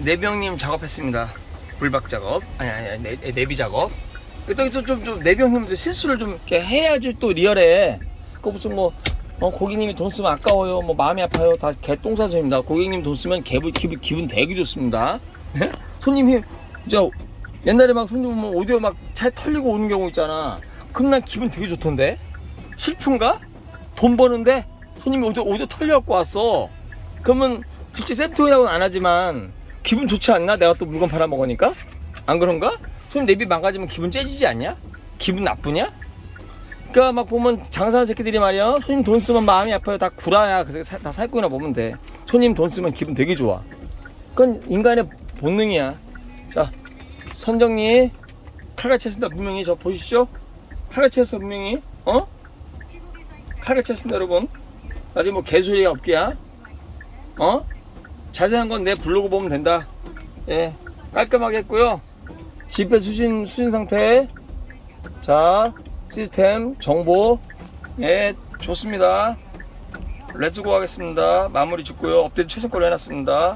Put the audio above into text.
내병님 작업했습니다. 불박 작업 아니 아니 내, 내비 작업. 또좀 좀 내병님도 실수를 좀 이렇게 해야지 또 리얼해. 그 무슨 뭐 어, 고객님이 돈 쓰면 아까워요. 뭐 마음이 아파요. 다 개똥사소입니다. 고객님 돈 쓰면 기분 기분 기분 되게 좋습니다. 예? 손님이 진짜 옛날에 막 손님 보면 오디오 막 차에 털리고 오는 경우 있잖아. 그럼 난 기분 되게 좋던데. 슬픈가? 돈 버는데 손님이 오디오, 오디오 털려갖고 왔어. 그러면 솔직히 쌤통이라고는 안 하지만 기분 좋지 않나? 내가 또 물건 팔아 먹으니까? 안 그런가? 손님 내비 망가지면 기분 째지지 않냐? 기분 나쁘냐? 그러니까 막 보면 장사하는 새끼들이 말이야 손님 돈 쓰면 마음이 아파요 다 구라야 다 살구나 보면 돼 손님 돈 쓰면 기분 되게 좋아 그건 인간의 본능이야 자 선정리 칼같이 했습니다 분명히 저 보시죠 칼같이 했어 분명히 어? 칼같이 했습니다 여러분 나중에 뭐 개소리가 없기야 어? 자세한 건 내 블로그 보면 된다. 예 깔끔하게 했고요. 집회 수신 수신 상태. 자 시스템 정보. 예 좋습니다. 렛츠고 하겠습니다. 마무리 짓고요. 업데이트 최신 걸로 해놨습니다